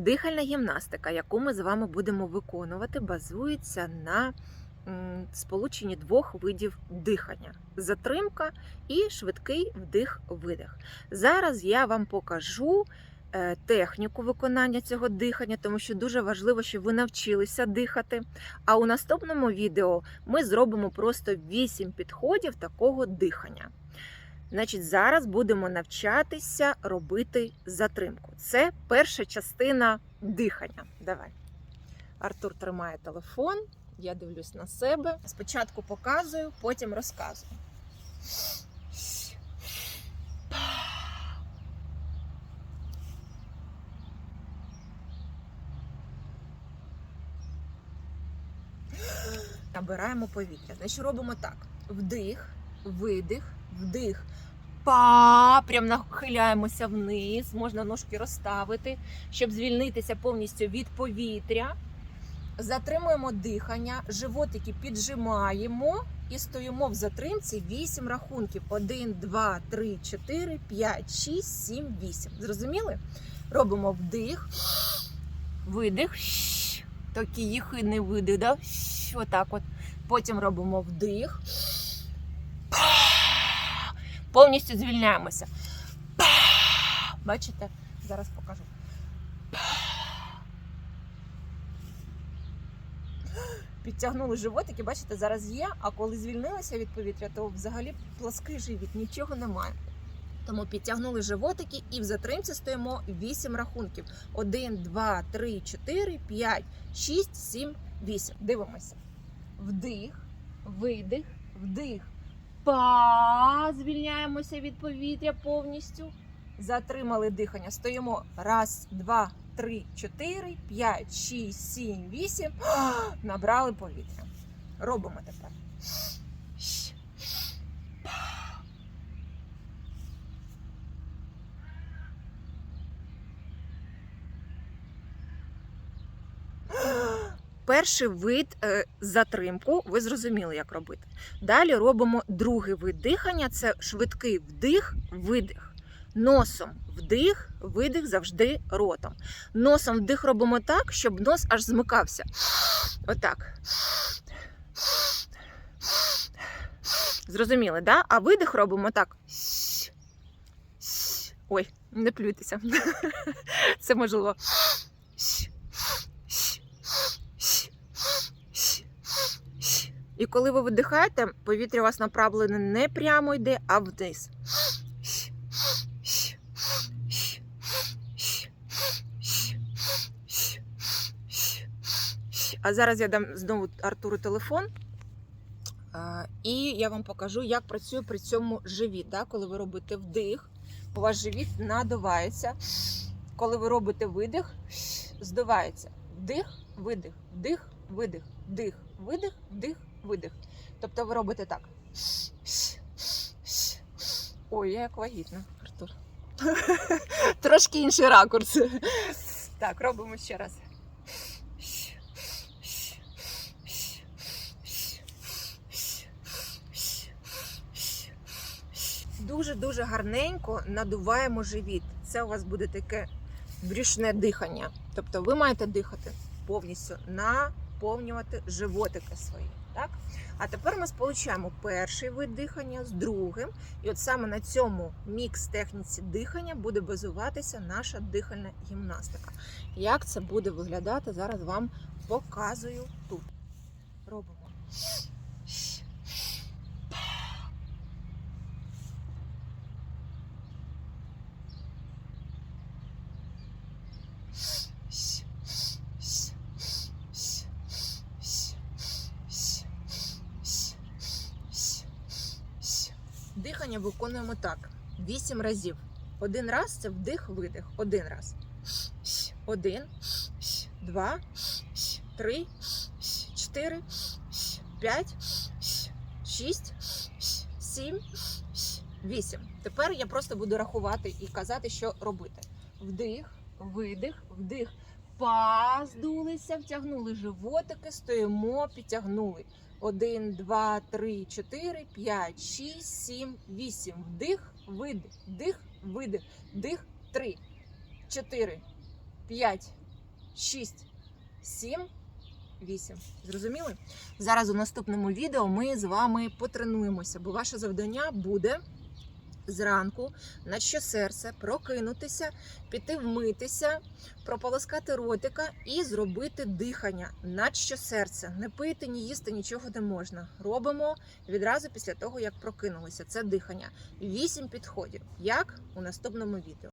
Дихальна гімнастика, яку ми з вами будемо виконувати, базується на сполученні двох видів дихання: затримка і швидкий вдих-видих. Зараз я вам покажу е, техніку виконання цього дихання, тому що дуже важливо, щоб ви навчилися дихати. А у наступному відео ми зробимо просто 8 підходів такого дихання. Значить, зараз будемо навчатися робити затримку. Це перша частина дихання. Давай. Артур тримає телефон, я дивлюсь на себе. Спочатку показую, потім розказую. Набираємо повітря. Значить, робимо так: вдих, видих, вдих. Па, прям нахиляємося вниз, можна ножки розставити, щоб звільнитися повністю від повітря. Затримуємо дихання, животики піджимаємо і стоїмо в затримці 8 рахунків. 1, 2, 3, 4, 5, 6, 7, 8. Зрозуміли? Робимо вдих, видих, такий єхидний видих, да? отак от. Потім робимо вдих. Повністю звільняємося. Бачите? Зараз покажу. Підтягнули животики, бачите, зараз є, а коли звільнилися від повітря, то взагалі плаский живіт, нічого немає. Тому підтягнули животики і в затримці стоїмо 8 рахунків. 1, 2, 3, 4, 5, 6, 7, 8. Дивимося. Вдих, видих, вдих. Па, звільняємося від повітря повністю. Затримали дихання. Стоїмо. Раз, два, три, чотири, п'ять, шість, сім, вісім. Набрали повітря. Робимо тепер. Перший вид е, затримку, ви зрозуміли, як робити. Далі робимо другий вид дихання це швидкий вдих, видих. Носом вдих, видих завжди ротом. Носом вдих робимо так, щоб нос аж змикався. Отак. Зрозуміли, да? А видих робимо так. Ой, не плюйтеся. Це можливо. І коли ви видихаєте, повітря у вас направлене не прямо йде, а вниз. А зараз я дам знову Артуру телефон. І я вам покажу, як працює при цьому живіт. Да? Коли ви робите вдих, у вас живіт надувається. Коли ви робите видих, здувається. Вдих, видих, вдих, видих, вдих, видих, вдих, видих. Тобто ви робите так. Ой, я як вагітна, Артур. Трошки інший ракурс. Так, робимо ще раз. Дуже-дуже гарненько надуваємо живіт. Це у вас буде таке брюшне дихання. Тобто ви маєте дихати повністю, наповнювати животики свої. Так? А тепер ми сполучаємо перший вид дихання з другим. І от саме на цьому мікс техніці дихання буде базуватися наша дихальна гімнастика. Як це буде виглядати, зараз вам показую тут. Робимо. Дихання виконуємо так: 8 разів. Один раз це вдих-видих. Один раз. Один, два, три, чотири, п'ять, шість, сім, вісім. Тепер я просто буду рахувати і казати, що робити. Вдих, видих, вдих. Па, здулися, втягнули животики, стоїмо, підтягнули. Один, два, три, чотири, п'ять, шість, сім, вісім. Вдих, видих, вдих, видих, вдих, три, чотири, п'ять, 6, 7, 8. Зрозуміли? Зараз у наступному відео ми з вами потренуємося, бо ваше завдання буде зранку на щосерце прокинутися, піти вмитися, прополоскати ротика і зробити дихання на щосерце. Не пити, ні їсти, нічого не можна. Робимо відразу після того, як прокинулися. Це дихання. Вісім підходів. Як у наступному відео.